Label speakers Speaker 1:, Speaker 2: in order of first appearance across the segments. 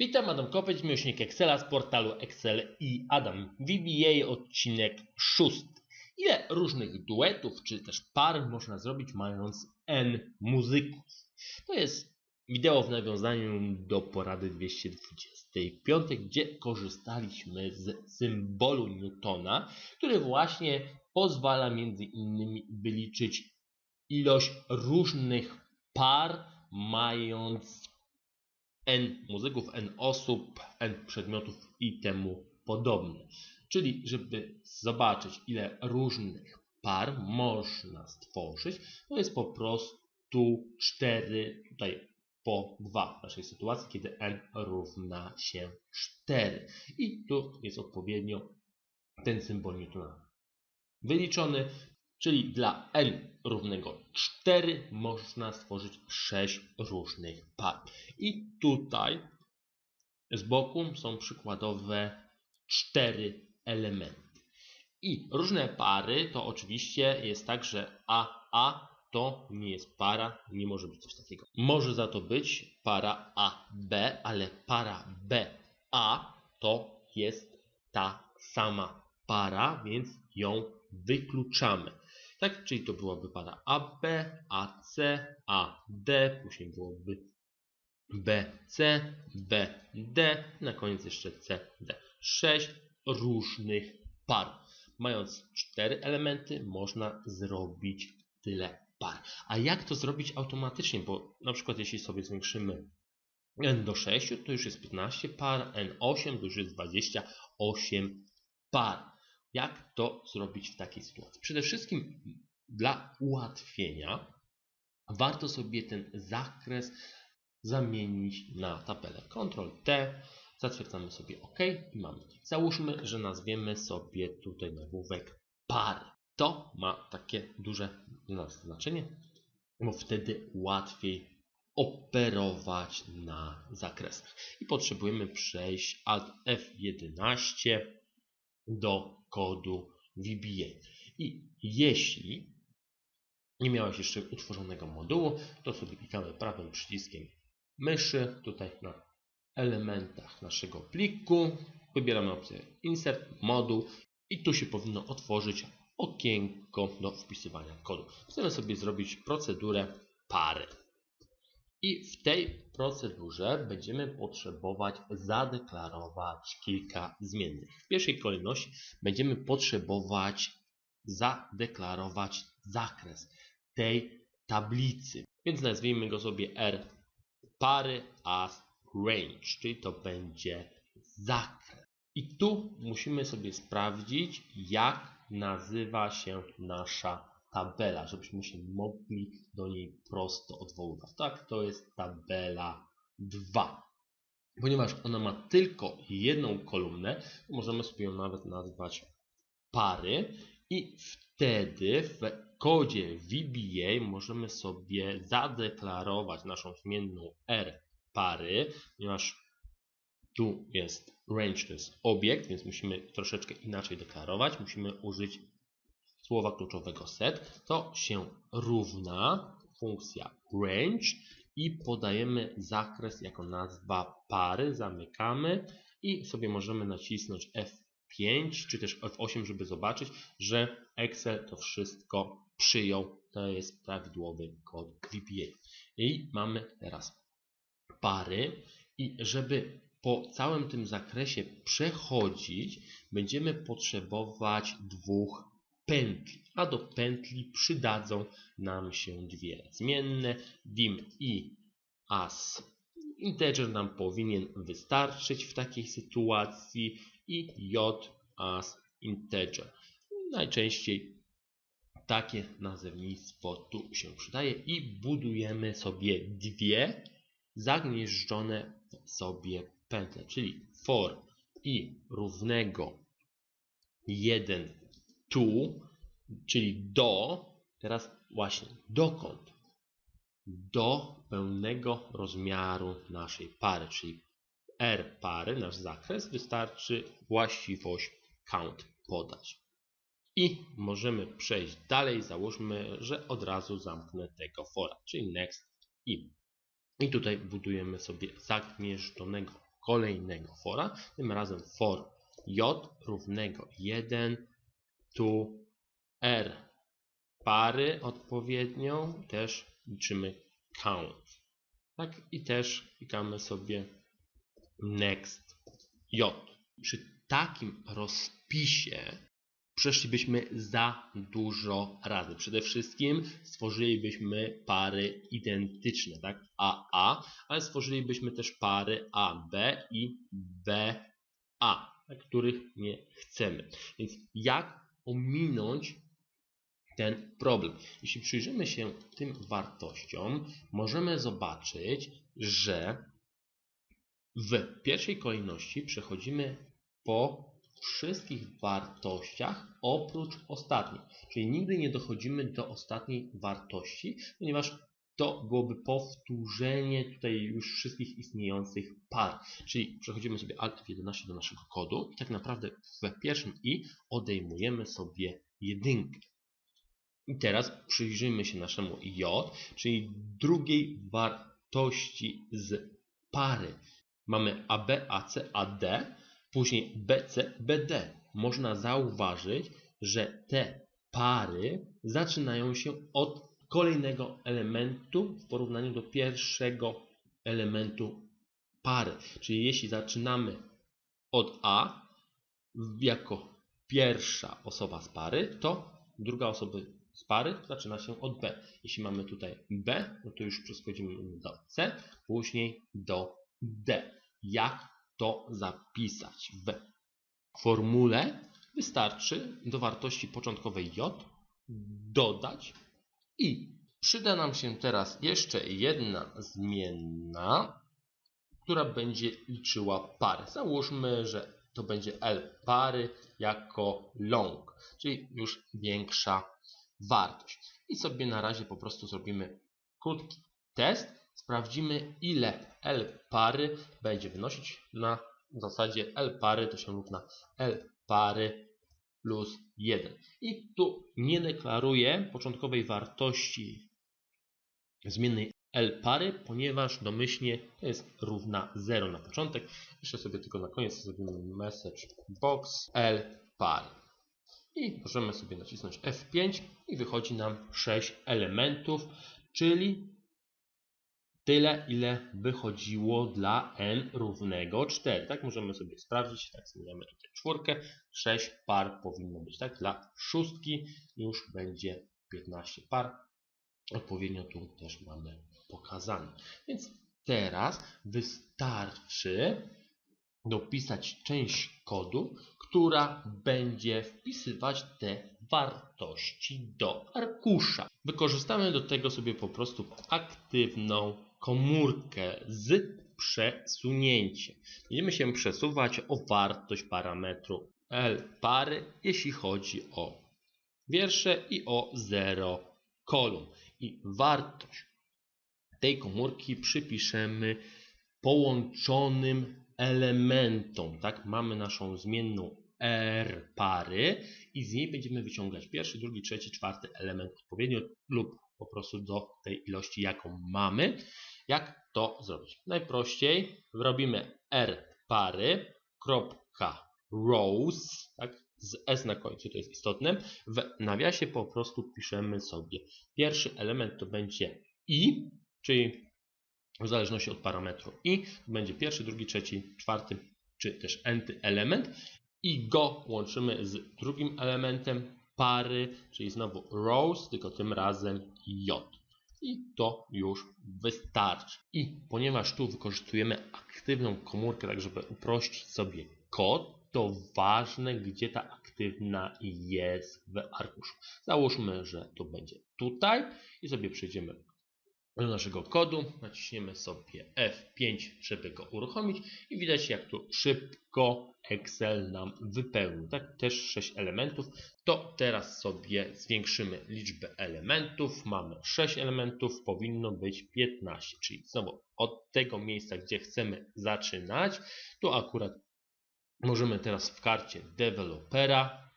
Speaker 1: Witam, Adam Kopiec, miłośnik Excela z portalu Excel i Adam. VBA odcinek szósty. Ile różnych duetów czy też par można zrobić mając N muzyków? To jest wideo w nawiązaniu do porady 225, gdzie korzystaliśmy z symbolu Newtona, który właśnie pozwala między innymi wyliczyć ilość różnych par mając n muzyków, n osób, n przedmiotów i temu podobne. Czyli, żeby zobaczyć, ile różnych par można stworzyć, to jest po prostu 4 tutaj po 2 w naszej sytuacji, kiedy n równa się 4. I tu jest odpowiednio ten symbol Newtona wyliczony, czyli dla n równego 4 można stworzyć 6 różnych par. I tutaj z boku są przykładowe 4 elementy. I różne pary to oczywiście jest tak, że AA to nie jest para, nie może być coś takiego. Może za to być para AB, ale para BA to jest ta sama para, więc ją wykluczamy. Tak, czyli to byłaby para AB, AC, AD, później byłoby BC, BD, na koniec jeszcze CD. Sześć różnych par. Mając cztery elementy, można zrobić tyle par. A jak to zrobić automatycznie? Bo na przykład jeśli sobie zwiększymy n do 6, to już jest 15 par, n8 to już jest 28 par. Jak to zrobić w takiej sytuacji? Przede wszystkim dla ułatwienia warto sobie ten zakres zamienić na tabelę. Ctrl T, zatwierdzamy sobie OK i mamy. Załóżmy, że nazwiemy sobie tutaj nagłówek pary. To ma takie duże znaczenie, bo wtedy łatwiej operować na zakresach. I potrzebujemy przejść Alt F11 do kodu VBA. I jeśli nie miałeś jeszcze utworzonego modułu, to sobie klikamy prawym przyciskiem myszy tutaj na elementach naszego pliku. Wybieramy opcję Insert, Moduł i tu się powinno otworzyć okienko do wpisywania kodu. Chcemy sobie zrobić procedurę pary. I w tej procedurze będziemy potrzebować zadeklarować kilka zmiennych. W pierwszej kolejności będziemy potrzebować zadeklarować zakres tej tablicy. Więc nazwijmy go sobie R pary as range, czyli to będzie zakres. I tu musimy sobie sprawdzić, jak nazywa się nasza tabela, żebyśmy się mogli do niej prosto odwoływać. Tak, to jest tabela 2. Ponieważ ona ma tylko jedną kolumnę, możemy sobie ją nawet nazwać pary i wtedy w kodzie VBA możemy sobie zadeklarować naszą zmienną R pary, ponieważ tu jest range, to jest obiekt, więc musimy troszeczkę inaczej deklarować. Musimy użyć słowa kluczowego set, to się równa funkcja range i podajemy zakres jako nazwa pary, zamykamy i sobie możemy nacisnąć F5 czy też F8, żeby zobaczyć, że Excel to wszystko przyjął. To jest prawidłowy kod VBA. I mamy teraz pary i żeby po całym tym zakresie przechodzić, będziemy potrzebować dwóch pętli, a do pętli przydadzą nam się dwie zmienne, dim i as. Integer nam powinien wystarczyć w takiej sytuacji i j as integer. Najczęściej takie nazewnictwo tu się przydaje i budujemy sobie dwie zagnieżdżone sobie pętle, czyli for i równego 1 tu, czyli do, teraz właśnie dokąd? Do pełnego rozmiaru naszej pary, czyli R pary, nasz zakres, wystarczy właściwość count podać. I możemy przejść dalej, załóżmy, że od razu zamknę tego fora, czyli next i. I tutaj budujemy sobie zagnieżdżonego kolejnego fora, tym razem for j równego 1 tu r pary odpowiednią, też liczymy count. Tak i też klikamy sobie next j. Przy takim rozpisie przeszlibyśmy za dużo razy. Przede wszystkim stworzylibyśmy pary identyczne, tak? AA, ale stworzylibyśmy też pary AB i BA, których nie chcemy. Więc jak ominąć ten problem? Jeśli przyjrzymy się tym wartościom, możemy zobaczyć, że w pierwszej kolejności przechodzimy po wszystkich wartościach oprócz ostatniej. Czyli nigdy nie dochodzimy do ostatniej wartości, ponieważ to byłoby powtórzenie tutaj już wszystkich istniejących par. Czyli przechodzimy sobie Alt F11 do naszego kodu i tak naprawdę w pierwszym i odejmujemy sobie jedynkę. I teraz przyjrzyjmy się naszemu J, czyli drugiej wartości z pary. Mamy AB, AC, AD, później BC, BD. Można zauważyć, że te pary zaczynają się od kolejnego elementu w porównaniu do pierwszego elementu pary. Czyli jeśli zaczynamy od A jako pierwsza osoba z pary, to druga osoba z pary zaczyna się od B. Jeśli mamy tutaj B, no to już przechodzimy do C, później do D. Jak to zapisać? W formule wystarczy do wartości początkowej J dodać i przyda nam się teraz jeszcze jedna zmienna, która będzie liczyła pary. Załóżmy, że to będzie L pary jako long, czyli już większa wartość. I sobie na razie po prostu zrobimy krótki test. Sprawdzimy ile L pary będzie wynosić na zasadzie L pary to się równa L pary plus 1. I tu nie deklaruję początkowej wartości zmiennej L pary, ponieważ domyślnie to jest równa 0 na początek. Jeszcze sobie tylko na koniec zrobimy message box L pary. I możemy sobie nacisnąć F5 i wychodzi nam 6 elementów, czyli tyle, ile wychodziło dla n równego 4. Tak możemy sobie sprawdzić, tak zmieniamy tutaj czwórkę, 6 par powinno być, tak? Dla szóstki już będzie 15 par. Odpowiednio tu też mamy pokazane. Więc teraz wystarczy dopisać część kodu, która będzie wpisywać te wartości do arkusza. Wykorzystamy do tego sobie po prostu aktywną komórkę z przesunięciem. Będziemy się przesuwać o wartość parametru L pary, jeśli chodzi o wiersze i o 0 kolumn. I wartość tej komórki przypiszemy połączonym elementom. Tak, mamy naszą zmienną R pary i z niej będziemy wyciągać pierwszy, drugi, trzeci, czwarty element odpowiednio lub po prostu do tej ilości, jaką mamy. Jak to zrobić? Najprościej robimy R pary, kropka rows, tak, z S na końcu, to jest istotne. W nawiasie po prostu piszemy sobie pierwszy element to będzie i, czyli w zależności od parametru i, będzie pierwszy, drugi, trzeci, czwarty, czy też enty element i go łączymy z drugim elementem pary, czyli znowu rows, tylko tym razem j. I to już wystarczy. I ponieważ tu wykorzystujemy aktywną komórkę, tak żeby uprościć sobie kod, to ważne, gdzie ta aktywna jest w arkuszu. Załóżmy, że to będzie tutaj i sobie przejdziemy do naszego kodu, naciśniemy sobie F5, żeby go uruchomić i widać jak tu szybko Excel nam wypełnił. Tak, też 6 elementów. To teraz sobie zwiększymy liczbę elementów. Mamy 6 elementów, powinno być 15, czyli znowu od tego miejsca, gdzie chcemy zaczynać, tu akurat możemy teraz w karcie dewelopera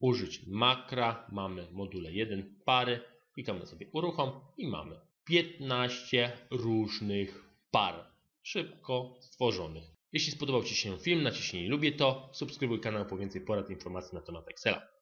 Speaker 1: użyć makra, mamy module 1 pary, klikamy sobie uruchom i mamy 15 różnych par. szybko stworzonych. Jeśli spodobał Ci się film, naciśnij lubię to, subskrybuj kanał po więcej porad i informacji na temat Excela.